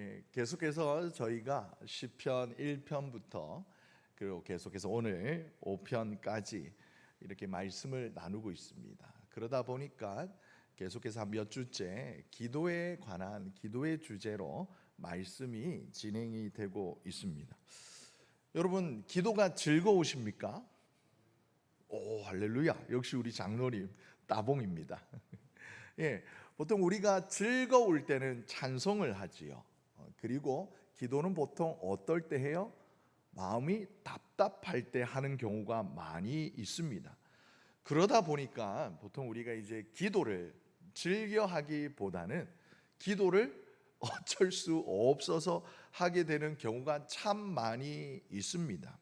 예, 계속해서 저희가 시편 1편부터 그리고 계속해서 오늘 5편까지 이렇게 말씀을 나누고 있습니다. 그러다 보니까 계속해서 한몇 주째 기도에 관한 기도의 주제로 말씀이 진행이 되고 있습니다. 여러분 기도가 즐거우십니까? 오 할렐루야 역시 우리 장로님 따봉입니다. 예, 보통 우리가 즐거울 때는 찬송을 하지요. 어, 그리고 기도는 보통 어떨 때 해요? 마음이 답답할 때 하는 경우가 많이 있습니다. 그러다 보니까 보통 우리가 이제 기도를 즐겨 하기보다는 기도를 어쩔 수 없어서 하게 되는 경우가 참 많이 있습니다.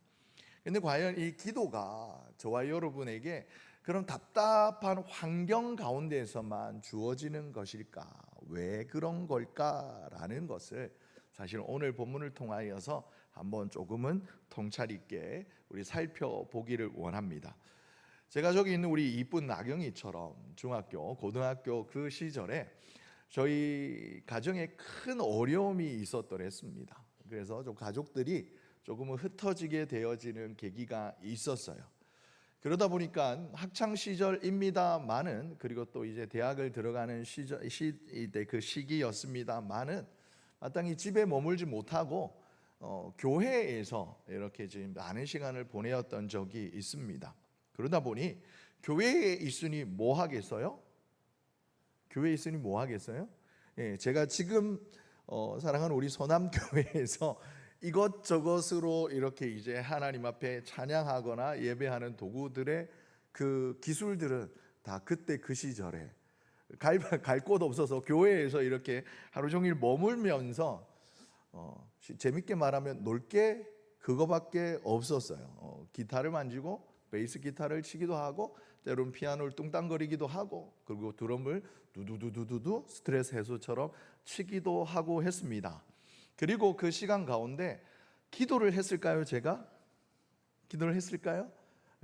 근데 과연 이 기도가 저와 여러분에게 그런 답답한 환경 가운데에서만 주어지는 것일까? 왜 그런 걸까라는 것을 사실 오늘 본문을 통하여서 한번 조금은 통찰 있게 우리 살펴보기를 원합니다. 제가 저기 있는 우리 이쁜 나경이처럼 중학교, 고등학교 그 시절에 저희 가정에 큰 어려움이 있었더랬습니다. 그래서 좀 가족들이 조금은 흩어지게 되어지는 계기가 있었어요. 그러다 보니까 학창 시절입니다만은 그리고 또 이제 대학을 들어가는 시절 시때 그 시기였습니다만은 마땅히 집에 머물지 못하고 어, 교회에서 이렇게 지금 많은 시간을 보내었던 적이 있습니다. 그러다 보니 교회에 있으니 뭐 하겠어요? 교회에 있으니 뭐 하겠어요? 예, 제가 지금 어, 사랑하는 우리 소남 교회에서 이것저것으로 이렇게 이제 하나님 앞에 찬양하거나 예배하는 도구들의 그 기술들은 다 그때 그 시절에 갈곳 없어서 교회에서 이렇게 하루 종일 머물면서 어, 재밌게 말하면 놀게 그거밖에 없었어요. 어, 기타를 만지고 베이스 기타를 치기도 하고 때로는 피아노를 뚱땅거리기도 하고 그리고 드럼을 두두두두두두 스트레스 해소처럼 치기도 하고 했습니다. 그리고 그 시간 가운데 기도를 했을까요, 제가? 기도를 했을까요?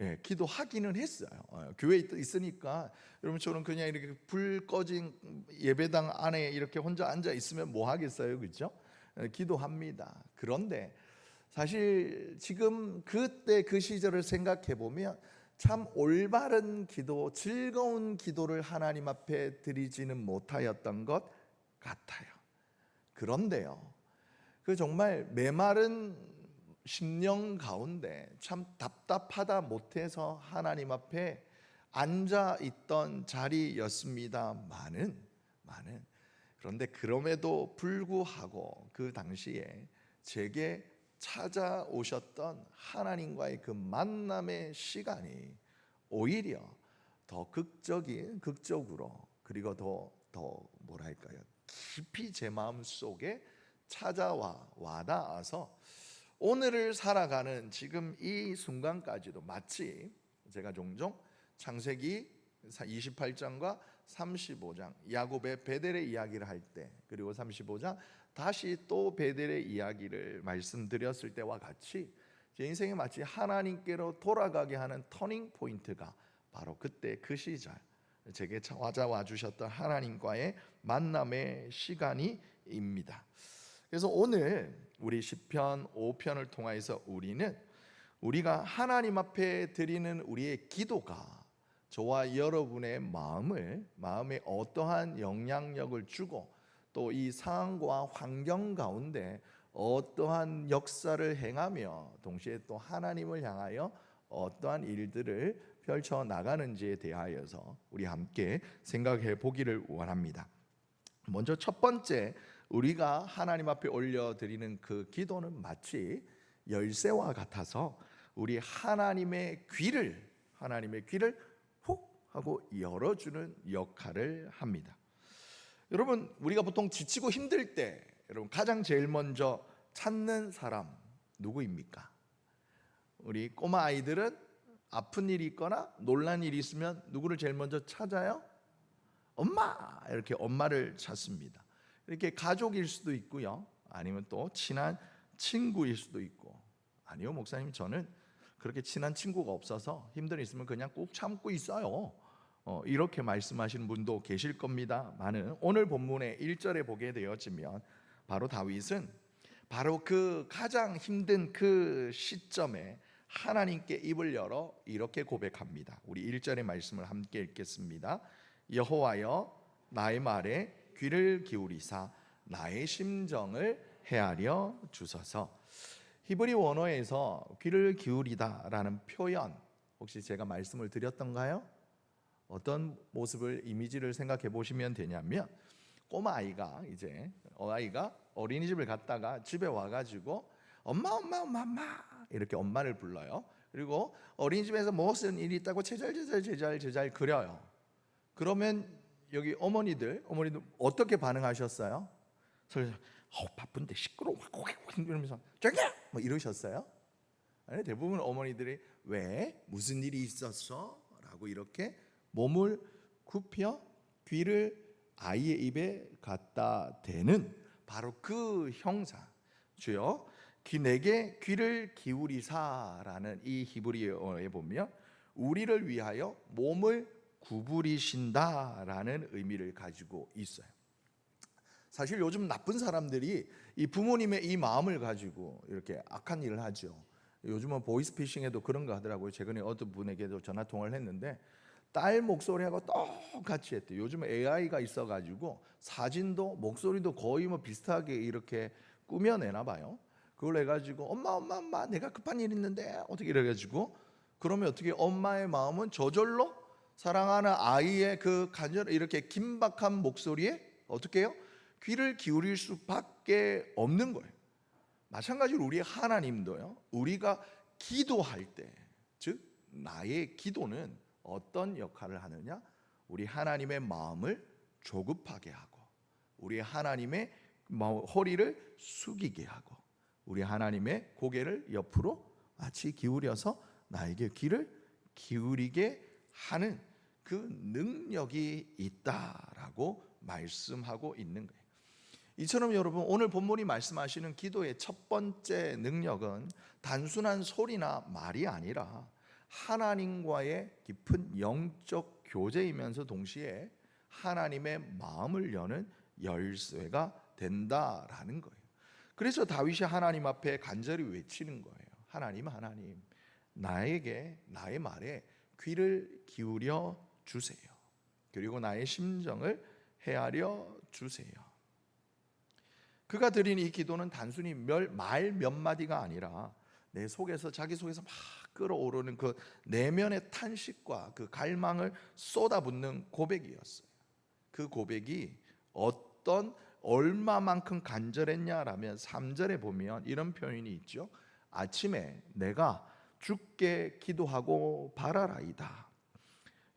예, 기도하기는 했어요. 어, 교회에 있으니까 여러분처럼 그냥 이렇게 불 꺼진 예배당 안에 이렇게 혼자 앉아 있으면 뭐 하겠어요, 그렇죠? 예, 기도합니다. 그런데 사실 지금 그때 그 시절을 생각해 보면 참 올바른 기도, 즐거운 기도를 하나님 앞에 드리지는 못하였던 것 같아요. 그런데요, 그 정말 메마른 심령 가운데 참 답답하다 못해서 하나님 앞에 앉아 있던 자리였습니다만은 많은 그런데 그럼에도 불구하고 그 당시에 제게 찾아오셨던 하나님과의 그 만남의 시간이 오히려 더 극적인 극적으로 그리고 더 더 뭐랄까요? 깊이 제 마음 속에 찾아와 와닿아서 오늘을 살아가는 지금 이 순간까지도 마치 제가 종종 창세기 28장과 35장 야곱의 베델의 이야기를 할 때 그리고 35장 다시 또 베델의 이야기를 말씀드렸을 때와 같이 제 인생에 마치 하나님께로 돌아가게 하는 터닝 포인트가 바로 그때 그 시절 제게 찾아와 주셨던 하나님과의 만남의 시간이입니다. 그래서 오늘 우리 시편 5편을 통하여서 우리는 우리가 하나님 앞에 드리는 우리의 기도가 저와 여러분의 마음을 마음에 어떠한 영향력을 주고 또 이 상황과 환경 가운데 어떠한 역사를 행하며 동시에 또 하나님을 향하여 어떠한 일들을 펼쳐 나가는지에 대하여서 우리 함께 생각해 보기를 원합니다. 먼저 첫 번째 우리가 하나님 앞에 올려 드리는 그 기도는 마치 열쇠와 같아서 우리 하나님의 귀를 하나님의 귀를 훅 하고 열어주는 역할을 합니다. 여러분 우리가 보통 지치고 힘들 때 여러분 가장 제일 먼저 찾는 사람 누구입니까? 우리 꼬마 아이들은 아픈 일이 있거나 놀란 일이 있으면 누구를 제일 먼저 찾아요? 엄마 이렇게 엄마를 찾습니다. 이렇게 가족일 수도 있고요. 아니면 또 친한 친구일 수도 있고. 아니요, 목사님 저는 그렇게 친한 친구가 없어서 힘든 일 있으면 그냥 꼭 참고 있어요. 어, 이렇게 말씀하시는 분도 계실 겁니다. 많은 오늘 본문의 1절에 보게 되어지면 바로 다윗은 바로 그 가장 힘든 그 시점에 하나님께 입을 열어 이렇게 고백합니다. 우리 1절의 말씀을 함께 읽겠습니다. 여호와여 나의 말에 귀를 기울이사 나의 심정을 헤아려 주소서. 히브리 원어에서 귀를 기울이다라는 표현 혹시 제가 말씀을 드렸던가요? 어떤 모습을 이미지를 생각해 보시면 되냐면 꼬마 아이가 이제 어 아이가 어린이집을 갔다가 집에 와가지고 엄마 엄마 엄마 엄마 이렇게 엄마를 불러요. 그리고 어린이집에서 무슨 일이 있다고 제잘 제잘 제잘 제잘 그려요. 그러면 여기 어머니들 어머니들 어떻게 반응하셨어요? 그래서 어, 바쁜데 시끄러워 이러면서 저기야 뭐 이러셨어요? 아니, 대부분 어머니들이 왜 무슨 일이 있었어? 라고 이렇게 몸을 굽혀 귀를 아이의 입에 갖다 대는 바로 그 형사 주여 귀 내게 귀를 기울이사라는 이 히브리어에 보면 우리를 위하여 몸을 구부리신다라는 의미를 가지고 있어요. 사실 요즘 나쁜 사람들이 이 부모님의 이 마음을 가지고 이렇게 악한 일을 하죠. 요즘은 보이스피싱에도 그런 거 하더라고요. 최근에 어떤 분에게도 전화 통화를 했는데 딸 목소리하고 똑같이 했대. 요즘 AI가 있어가지고 사진도 목소리도 거의 뭐 비슷하게 이렇게 꾸며내나 봐요. 그걸 해가지고 엄마 엄마 엄마 내가 급한 일 있는데 어떻게 이래가지고 그러면 어떻게 엄마의 마음은 저절로 사랑하는 아이의 그 간절 이렇게 긴박한 목소리에 어떻게 해요? 귀를 기울일 수밖에 없는 거예요. 마찬가지로 우리 하나님도요. 우리가 기도할 때, 즉 나의 기도는 어떤 역할을 하느냐? 우리 하나님의 마음을 조급하게 하고, 우리 하나님의 허리를 숙이게 하고, 우리 하나님의 고개를 옆으로 마치 기울여서 나에게 귀를 기울이게 하는 그 능력이 있다라고 말씀하고 있는 거예요. 이처럼 여러분 오늘 본문이 말씀하시는 기도의 첫 번째 능력은 단순한 소리나 말이 아니라 하나님과의 깊은 영적 교제이면서 동시에 하나님의 마음을 여는 열쇠가 된다라는 거예요. 그래서 다윗이 하나님 앞에 간절히 외치는 거예요. 하나님, 하나님, 나에게 나의 말에 귀를 기울여 주세요. 그리고 나의 심정을 헤아려 주세요. 그가 드린 이 기도는 단순히 말 몇 마디가 아니라 내 속에서 자기 속에서 막 끌어오르는 그 내면의 탄식과 그 갈망을 쏟아붓는 고백이었어요. 그 고백이 어떤 얼마만큼 간절했냐라면 3절에 보면 이런 표현이 있죠. 아침에 내가 죽게 기도하고 바라라이다.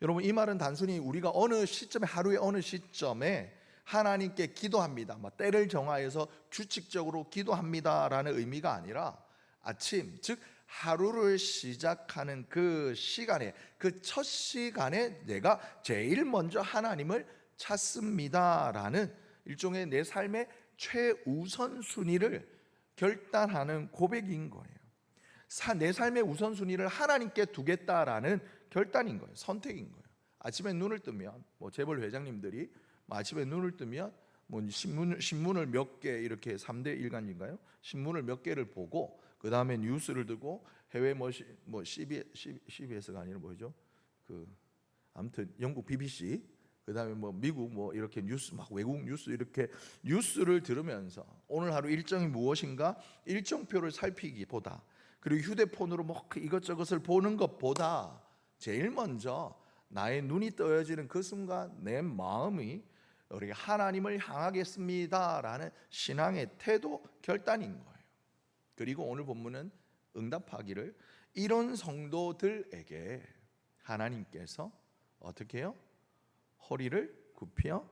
여러분 이 말은 단순히 우리가 어느 시점에 하루의 어느 시점에 하나님께 기도합니다. 뭐 때를 정하여서 규칙적으로 기도합니다라는 의미가 아니라 아침 즉 하루를 시작하는 그 시간에 그 첫 시간에 내가 제일 먼저 하나님을 찾습니다라는 일종의 내 삶의 최우선 순위를 결단하는 고백인 거예요. 내 삶의 우선 순위를 하나님께 두겠다라는 결단인 거예요. 선택인 거예요. 아침에 눈을 뜨면 뭐 재벌 회장님들이 뭐 아침에 눈을 뜨면 뭐 신문 신문을 몇 개 이렇게 3대 일간인가요? 신문을 몇 개를 보고 그 다음에 뉴스를 듣고 해외 뭐, 뭐 CB, CBS가 아니라 뭐죠? 그 아무튼 영국 BBC 그 다음에 뭐 미국 뭐 이렇게 뉴스 막 외국 뉴스 이렇게 뉴스를 들으면서 오늘 하루 일정이 무엇인가 일정표를 살피기보다 그리고 휴대폰으로 뭐 이것저것을 보는 것보다 제일 먼저 나의 눈이 떠여지는 그 순간 내 마음이 우리 하나님을 향하겠습니다라는 신앙의 태도 결단인 거예요. 그리고 오늘 본문은 응답하기를 이런 성도들에게 하나님께서 어떻게 해요? 허리를 굽혀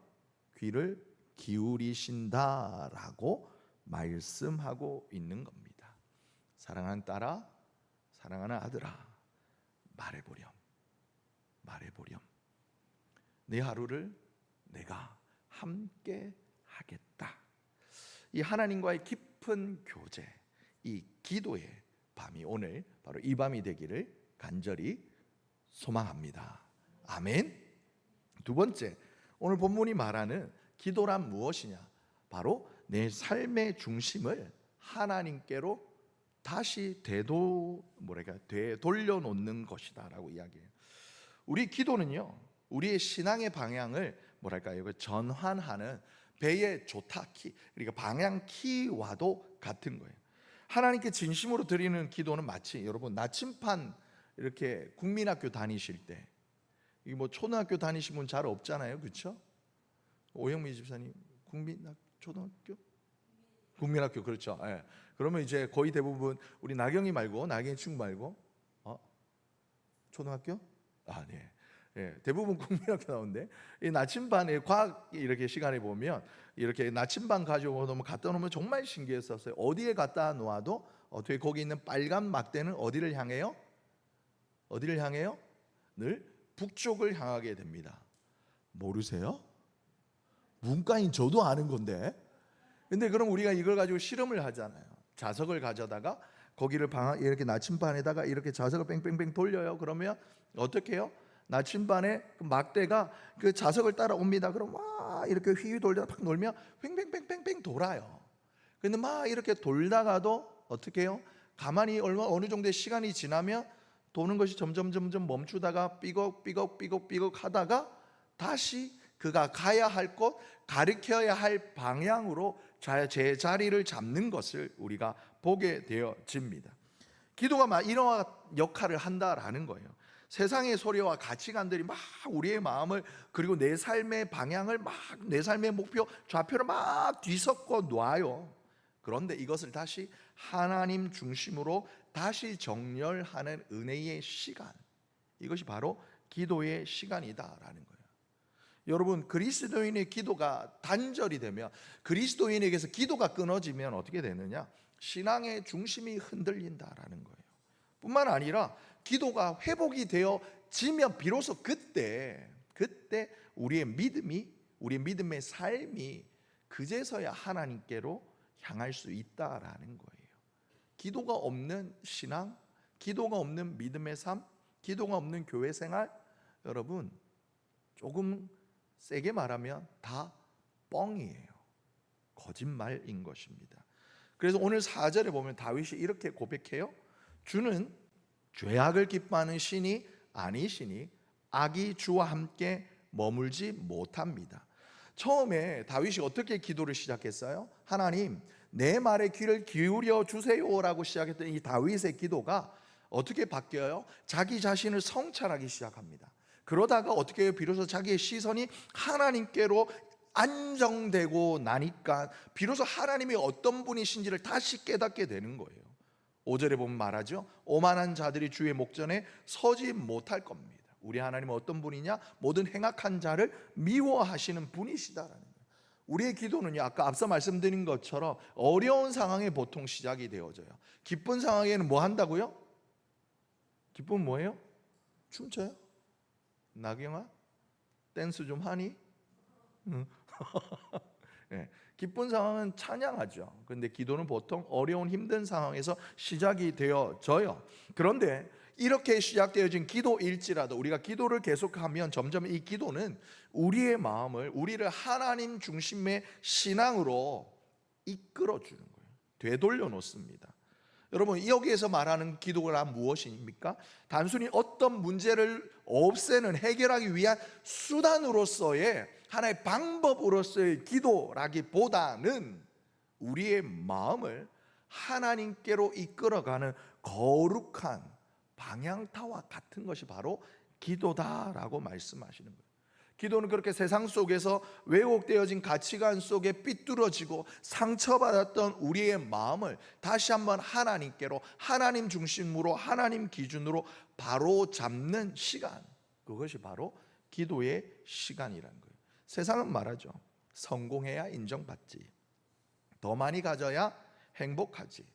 귀를 기울이신다라고 말씀하고 있는 겁니다. 사랑하는 딸아, 사랑하는 아들아, 말해보렴, 말해보렴. 내 하루를 내가 함께 하겠다. 이 하나님과의 깊은 교제, 이 기도의 밤이 오늘 바로 이 밤이 되기를 간절히 소망합니다. 아멘. 두 번째, 오늘 본문이 말하는 기도란 무엇이냐? 바로 내 삶의 중심을 하나님께로 다시 되도 뭐랄까 되돌려 놓는 것이다라고 이야기해요. 우리 기도는요. 우리의 신앙의 방향을 뭐랄까요? 전환하는 배의 조타키 그러니까 방향 키와도 같은 거예요. 하나님께 진심으로 드리는 기도는 마치 여러분 나침반 이렇게 국민학교 다니실 때 이게 뭐 초등학교 다니신 분 잘 없잖아요, 그렇죠? 오영미 집사님 국민학 초등학교 국민학교 그렇죠. 예. 그러면 이제 거의 대부분 우리 나경이 말고 나경이 친구 말고 어 초등학교 아 네. 예, 대부분 국민학교 나오는데 이 나침반에 과학 이렇게 시간에 보면 이렇게 나침반 가지고 놓으면 갖다 놓으면 정말 신기했었어요. 어디에 갖다 놓아도 어떻게 거기 있는 빨간 막대는 어디를 향해요? 어디를 향해요? 늘 북쪽을 향하게 됩니다. 모르세요? 문과인 저도 아는 건데. 근데 그럼 우리가 이걸 가지고 실험을 하잖아요. 자석을 가져다가 거기를 방 이렇게 나침반에다가 이렇게 자석을 뺑뺑뺑 돌려요. 그러면 어떻게 해요? 나침반에 그 막대가 그 자석을 따라옵니다. 그럼 막 이렇게 휘휘 돌다가 팍 놀면 뺑뺑뺑뺑뺑 돌아요. 근데 막 이렇게 돌다가도 어떻게 해요? 가만히 얼마 어느 정도의 시간이 지나면 도는 것이 점점 점점 멈추다가 삐걱 삐걱 삐걱 삐걱 하다가 다시 그가 가야 할 곳, 가르쳐야 할 방향으로 자- 제 자리를 잡는 것을 우리가 보게 되어집니다. 기도가 막 이러한 역할을 한다라는 거예요. 세상의 소리와 가치관들이 막 우리의 마음을 그리고 내 삶의 방향을 막 내 삶의 목표 좌표를 막 뒤섞어 놔요. 그런데 이것을 다시 하나님 중심으로 다시 정렬하는 은혜의 시간. 이것이 바로 기도의 시간이다라는 거예요. 여러분 그리스도인의 기도가 단절이 되면 그리스도인에게서 기도가 끊어지면 어떻게 되느냐? 신앙의 중심이 흔들린다라는 거예요. 뿐만 아니라 기도가 회복이 되어지면 비로소 그때 그때 우리의 믿음이 우리의 믿음의 삶이 그제서야 하나님께로 향할 수 있다라는 거예요. 기도가 없는 신앙, 기도가 없는 믿음의 삶, 기도가 없는 교회 생활 여러분 조금 세게 말하면 다 뻥이에요. 거짓말인 것입니다. 그래서 오늘 4절에 보면 다윗이 이렇게 고백해요. 주는 죄악을 기뻐하는 신이 아니시니 악이 주와 함께 머물지 못합니다. 처음에 다윗이 어떻게 기도를 시작했어요? 하나님, 내 말에 귀를 기울여 주세요라고 시작했던 이 다윗의 기도가 어떻게 바뀌어요? 자기 자신을 성찰하기 시작합니다. 그러다가 어떻게 해요? 비로소 자기의 시선이 하나님께로 안정되고 나니까 비로소 하나님이 어떤 분이신지를 다시 깨닫게 되는 거예요. 5절에 보면 말하죠. 오만한 자들이 주의 목전에 서지 못할 겁니다. 우리 하나님은 어떤 분이냐? 모든 행악한 자를 미워하시는 분이시다라는 거예요. 우리의 기도는요. 아까 앞서 말씀드린 것처럼 어려운 상황에 보통 시작이 되어져요. 기쁜 상황에는 뭐 한다고요? 기쁨 뭐예요? 춤춰요? 나경아? 댄스 좀 하니? 응. 예, 기쁜 상황은 찬양하죠. 그런데 기도는 보통 어려운 힘든 상황에서 시작이 되어져요. 그런데 이렇게 시작되어진 기도일지라도 우리가 기도를 계속하면 점점 이 기도는 우리의 마음을 우리를 하나님 중심의 신앙으로 이끌어 주는 거예요. 되돌려 놓습니다. 여러분 여기에서 말하는 기도가 무엇입니까? 단순히 어떤 문제를 없애는 해결하기 위한 수단으로서의 하나의 방법으로서의 기도라기보다는 우리의 마음을 하나님께로 이끌어가는 거룩한 방향타와 같은 것이 바로 기도다라고 말씀하시는 거예요. 기도는 그렇게 세상 속에서 왜곡되어진 가치관 속에 삐뚤어지고 상처받았던 우리의 마음을 다시 한번 하나님께로 하나님 중심으로 하나님 기준으로 바로 잡는 시간 그것이 바로 기도의 시간이라는 거예요. 세상은 말하죠. 성공해야 인정받지. 더 많이 가져야 행복하지.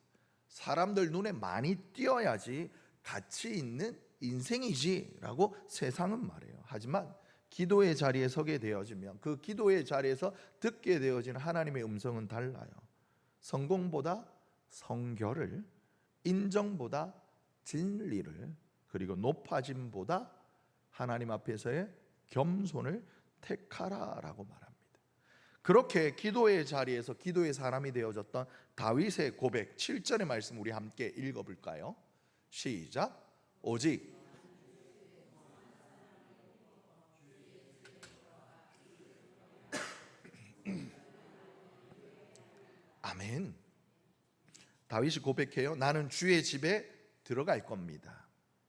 사람들 눈에 많이 띄어야지 가치 있는 인생이지라고 세상은 말해요. 하지만 기도의 자리에 서게 되어지면 그 기도의 자리에서 듣게 되어지는 하나님의 음성은 달라요. 성공보다 성결을, 인정보다 진리를, 그리고 높아짐보다 하나님 앞에서의 겸손을 택하라라고 말합니다. 그렇게 기도의 자리에서 기도의 사람이 되어졌던 다윗의 고백 7절의 말씀 우리 함께 읽어 볼까요? 시작. 오직 아멘. 다윗이 고백해요. 나는 주의 집에 들어갈 겁니다.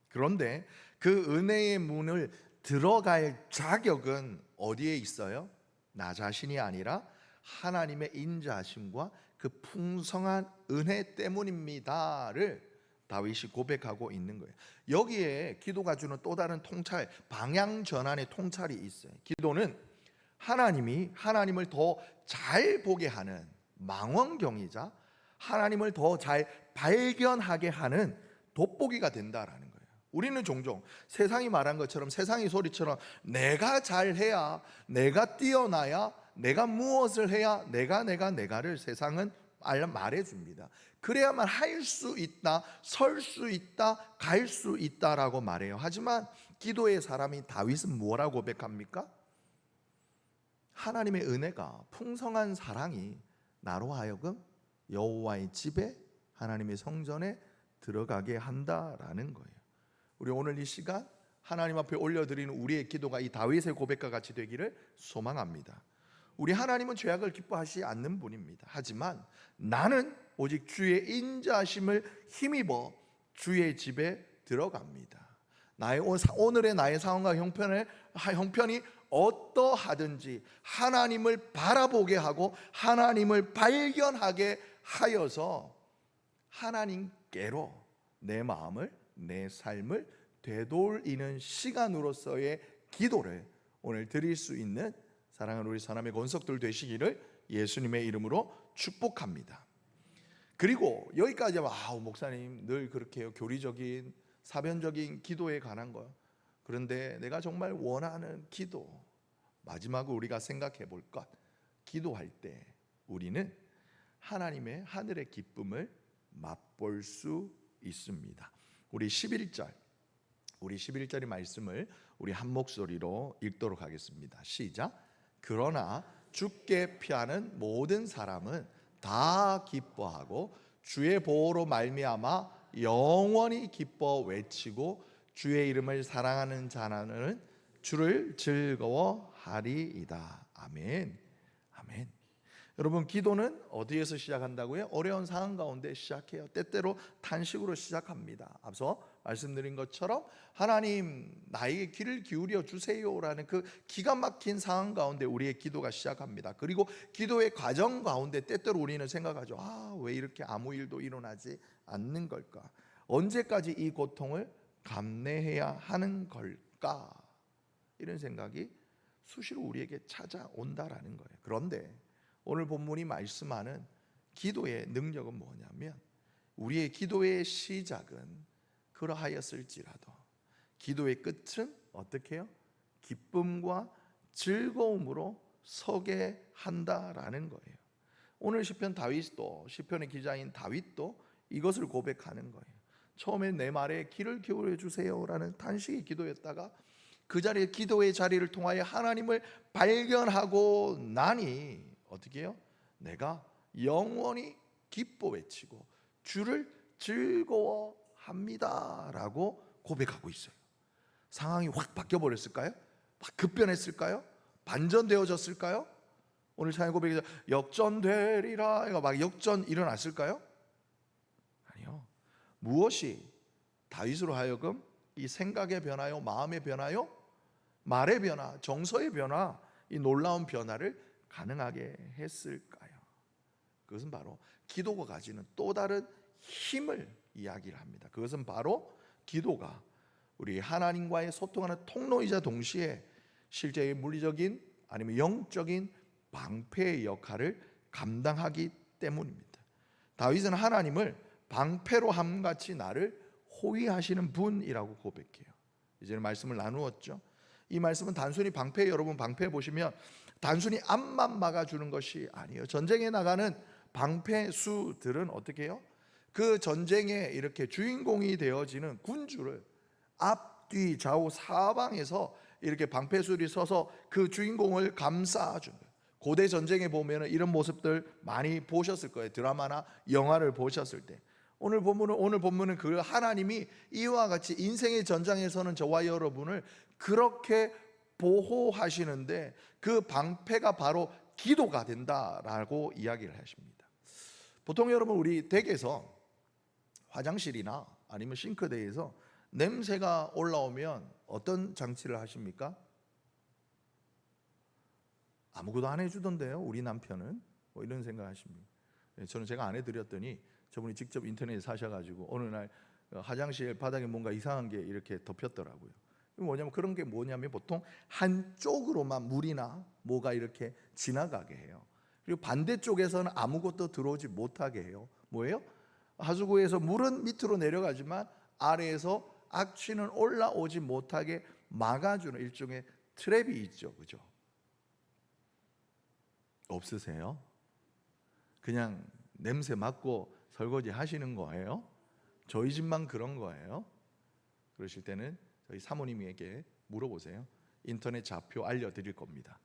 그런데 그 은혜의 문을 들어갈 자격은 어디에 있어요? 나 자신이 아니라 하나님의 인자하심과 그 풍성한 은혜 때문입니다를 다윗이 고백하고 있는 거예요. 여기에 기도가 주는 또 다른 통찰, 방향 전환의 통찰이 있어요. 기도는 하나님이 하나님을 더 잘 보게 하는 망원경이자 하나님을 더 잘 발견하게 하는 돋보기가 된다라는 거예요. 우리는 종종 세상이 말한 것처럼 세상의 소리처럼 내가 잘해야 내가 뛰어나야 내가 무엇을 해야 내가 내가 내가를 세상은 알- 말해줍니다. 그래야만 할 수 있다, 설 수 있다, 갈 수 있다라고 말해요. 하지만 기도의 사람이 다윗은 뭐라고 고백합니까? 하나님의 은혜가 풍성한 사랑이 나로 하여금 여호와의 집에 하나님의 성전에 들어가게 한다라는 거예요. 우리 오늘 이 시간 하나님 앞에 올려드리는 우리의 기도가 이 다윗의 고백과 같이 되기를 소망합니다. 우리 하나님은 죄악을 기뻐하시 않는 분입니다. 하지만 나는 오직 주의 인자심을 힘입어 주의 집에 들어갑니다. 나의 오늘의 나의 상황과 형편을 하- 형편이 어떠하든지 하나님을 바라보게 하고 하나님을 발견하게 하여서 하나님께로 내 마음을 내 삶을 되돌리는 시간으로서의 기도를 오늘 드릴 수 있는 사랑하는 우리 사람의 권석들 되시기를 예수님의 이름으로 축복합니다. 그리고 여기까지 하면 아 목사님 늘 그렇게. 교리적인 사변적인 기도에 관한 거. 그런데 내가 정말 원하는 기도 마지막으로 우리가 생각해 볼 것. 기도할 때 우리는 하나님의 하늘의 기쁨을 맛볼 수 있습니다. 우리 11절 우리 11절의 말씀을 우리 한 목소리로 읽도록 하겠습니다. 시작. 그러나 주께 피하는 모든 사람은 다 기뻐하고 주의 보호로 말미암아 영원히 기뻐 외치고 주의 이름을 사랑하는 자는 주를 즐거워하리이다. 아멘. 아멘. 여러분 기도는 어디에서 시작한다고요? 어려운 상황 가운데 시작해요. 때때로 탄식으로 시작합니다. 앞서 말씀드린 것처럼 하나님 나에게 귀를 기울여 주세요라는 그 기가 막힌 상황 가운데 우리의 기도가 시작합니다. 그리고 기도의 과정 가운데 때때로 우리는 생각하죠. 아, 왜 이렇게 아무 일도 일어나지 않는 걸까? 언제까지 이 고통을 감내해야 하는 걸까? 이런 생각이 수시로 우리에게 찾아온다라는 거예요. 그런데 오늘 본문이 말씀하는 기도의 능력은 뭐냐면 우리의 기도의 시작은 그러하였을지라도 기도의 끝은 어떻게 해요? 기쁨과 즐거움으로 서게 한다라는 거예요. 오늘 시편 다윗도 시편의 기자인 다윗도 이것을 고백하는 거예요. 처음에 내 말에 귀를 기울여 주세요라는 탄식의 기도였다가 그 자리에 기도의 자리를 통하여 하나님을 발견하고 나니 어떻게 해요? 내가 영원히 기뻐 외치고 주를 즐거워합니다라고 고백하고 있어요. 상황이 확 바뀌어 버렸을까요? 확 급변했을까요? 반전되어졌을까요? 오늘 찬양 고백에서 역전되리라 이거 막 역전 일어났을까요? 무엇이 다윗으로 하여금 이 생각의 변화요, 마음의 변화요, 말의 변화, 정서의 변화, 이 놀라운 변화를 가능하게 했을까요? 그것은 바로 기도가 가지는 또 다른 힘을 이야기를 합니다. 그것은 바로 기도가 우리 하나님과의 소통하는 통로이자 동시에 실제의 물리적인 아니면 영적인 방패의 역할을 감당하기 때문입니다. 다윗은 하나님을 방패로 함 같이 나를 호위하시는 분이라고 고백해요. 이제는 말씀을 나누었죠. 이 말씀은 단순히 방패 여러분 방패 보시면 단순히 앞만 막아주는 것이 아니에요. 전쟁에 나가는 방패수들은 어떻게 해요? 그 전쟁에 이렇게 주인공이 되어지는 군주를 앞뒤 좌우 사방에서 이렇게 방패술이 서서 그 주인공을 감싸준 거예요. 고대 전쟁에 보면은 이런 모습들 많이 보셨을 거예요. 드라마나 영화를 보셨을 때. 오늘 본문은 오늘 본문은 그 하나님이 이와 같이 인생의 전장에서는 저와 여러분을 그렇게 보호하시는데 그 방패가 바로 기도가 된다라고 이야기를 하십니다. 보통 여러분 우리 댁에서 화장실이나 아니면 싱크대에서 냄새가 올라오면 어떤 장치를 하십니까? 아무것도 안 해주던데요. 우리 남편은 뭐 이런 생각하십니다. 예, 저는 제가 안 해드렸더니 저분이 직접 인터넷에 사셔가지고 어느 날 어, 화장실 바닥에 뭔가 이상한 게 이렇게 덮였더라고요. 뭐냐면 그런 게 뭐냐면 보통 한쪽으로만 물이나 뭐가 이렇게 지나가게 해요. 그리고 반대쪽에서는 아무것도 들어오지 못하게 해요. 뭐예요? 하수구에서 물은 밑으로 내려가지만 아래에서 악취는 올라오지 못하게 막아주는 일종의 트랩이 있죠, 그죠? 없으세요? 그냥 냄새 맡고 설거지 하시는 거예요? 저희 집만 그런 거예요? 그러실 때는 저희 사모님에게 물어보세요. 인터넷 좌표 알려드릴 겁니다.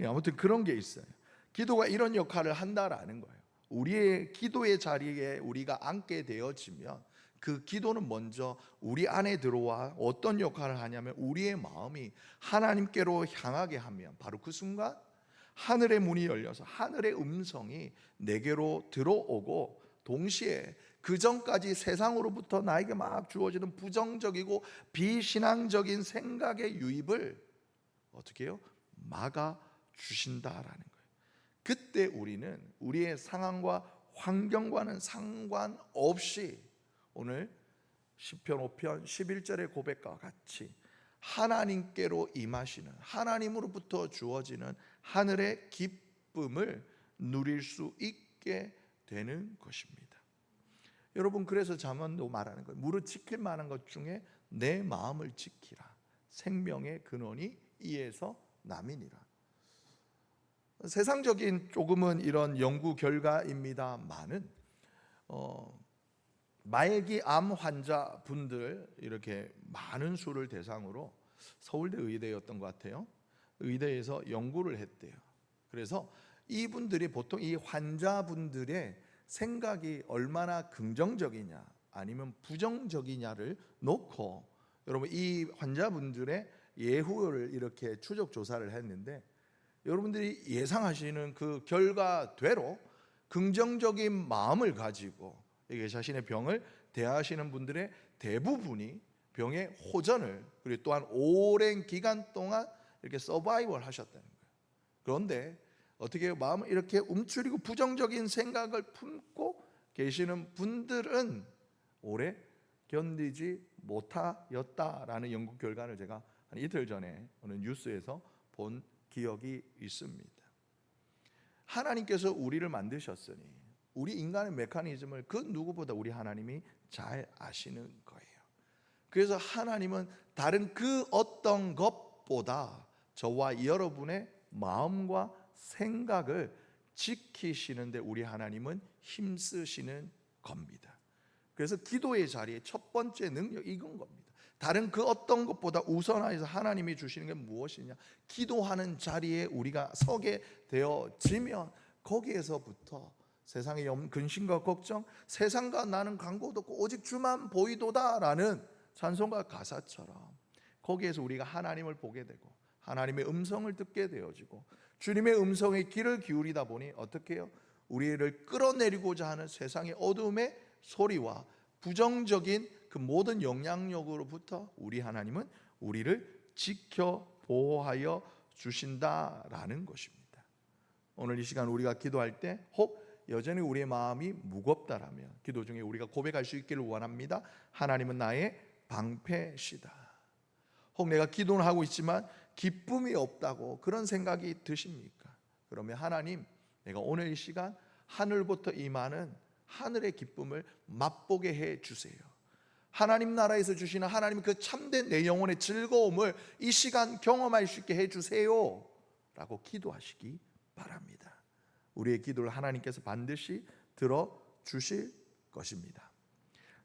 예, 아무튼 그런 게 있어요. 기도가 이런 역할을 한다라는 거예요. 우리의 기도의 자리에 우리가 앉게 되어지면 그 기도는 먼저 우리 안에 들어와 어떤 역할을 하냐면 우리의 마음이 하나님께로 향하게 하면 바로 그 순간 하늘의 문이 열려서 하늘의 음성이 내게로 들어오고 동시에 그 전까지 세상으로부터 나에게 막 주어지는 부정적이고 비신앙적인 생각의 유입을 어떻게 해요? 막아 주신다라는 거예요. 그때 우리는 우리의 상황과 환경과는 상관없이 오늘 시편 5편 11절의 고백과 같이 하나님께로 임하시는 하나님으로부터 주어지는 하늘의 기쁨을 누릴 수 있게 되는 것입니다. 여러분 그래서 잠언도 말하는 거예요. 무릇 지킬 만한 것 중에 내 마음을 지키라. 생명의 근원이 이에서 남이니라. 세상적인 조금은 이런 연구 결과입니다만은 어, 말기 암 환자 분들 이렇게 많은 수를 대상으로 서울대 의대였던 것 같아요. 의대에서 연구를 했대요. 그래서 이분들이 보통 이 환자분들의 생각이 얼마나 긍정적이냐 아니면 부정적이냐를 놓고 여러분 이 환자분들의 예후를 이렇게 추적 조사를 했는데 여러분들이 예상하시는 그 결과대로 긍정적인 마음을 가지고 이게 자신의 병을 대하시는 분들의 대부분이 병의 호전을 그리고 또한 오랜 기간 동안 이렇게 서바이벌 하셨다는 거예요. 그런데 어떻게 마음을 이렇게 움츠리고 부정적인 생각을 품고 계시는 분들은 오래 견디지 못하였다라는 연구 결과를 제가 한 이틀 전에 어느 뉴스에서 본 기억이 있습니다. 하나님께서 우리를 만드셨으니 우리 인간의 메커니즘을 그 누구보다 우리 하나님이 잘 아시는 거예요. 그래서 하나님은 다른 그 어떤 것보다 저와 여러분의 마음과 생각을 지키시는데 우리 하나님은 힘쓰시는 겁니다. 그래서 기도의 자리에 첫 번째 능력 이건 겁니다. 다른 그 어떤 것보다 우선하여서 하나님이 주시는 게 무엇이냐? 기도하는 자리에 우리가 서게 되어지면 거기에서부터 세상의 염, 근심과 걱정, 세상과 나는 광고도 없고 오직 주만 보이도다라는 찬송가 가사처럼 거기에서 우리가 하나님을 보게 되고 하나님의 음성을 듣게 되어지고 주님의 음성에 귀를 기울이다 보니 어떻게 해요? 우리를 끌어내리고자 하는 세상의 어둠의 소리와 부정적인 그 모든 영향력으로부터 우리 하나님은 우리를 지켜 보호하여 주신다라는 것입니다. 오늘 이 시간 우리가 기도할 때 혹 여전히 우리의 마음이 무겁다라면 기도 중에 우리가 고백할 수 있기를 원합니다. 하나님은 나의 방패시다. 혹 내가 기도를 하고 있지만 기쁨이 없다고 그런 생각이 드십니까? 그러면 하나님, 내가 오늘 이 시간 하늘부터 임하는 하늘의 기쁨을 맛보게 해 주세요. 하나님 나라에서 주시는 하나님 그 참된 내 영혼의 즐거움을 이 시간 경험할 수 있게 해 주세요. 라고 기도하시기 바랍니다. 우리의 기도를 하나님께서 반드시 들어 주실 것입니다.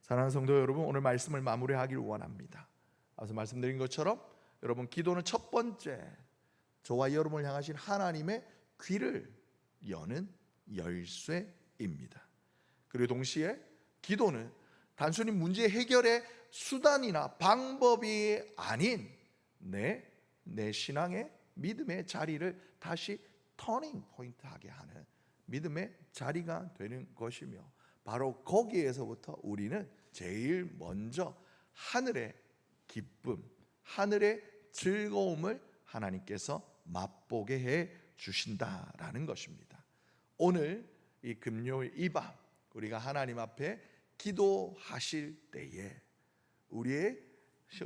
사랑하는 성도 여러분, 오늘 말씀을 마무리하길 원합니다. 앞서 말씀드린 것처럼 여러분 기도는 첫 번째 저와 여러분을 향하신 하나님의 귀를 여는 열쇠입니다. 그리고 동시에 기도는 단순히 문제 해결의 수단이나 방법이 아닌 내, 내 신앙의 믿음의 자리를 다시 터닝 포인트 하게 하는 믿음의 자리가 되는 것이며 바로 거기에서부터 우리는 제일 먼저 하늘의 기쁨, 하늘의 즐거움을 하나님께서 맛보게 해 주신다라는 것입니다. 오늘 이 금요일 이 밤 우리가 하나님 앞에 기도하실 때에 우리의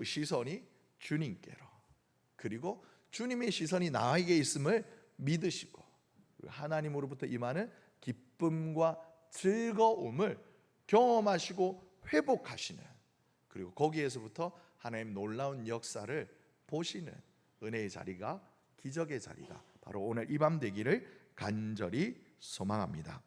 시선이 주님께로 그리고 주님의 시선이 나에게 있음을 믿으시고 하나님으로부터 임하는 기쁨과 즐거움을 경험하시고 회복하시는 그리고 거기에서부터 하나님 놀라운 역사를 보시는 은혜의 자리가 기적의 자리가 바로 오늘 이 밤 되기를 간절히 소망합니다.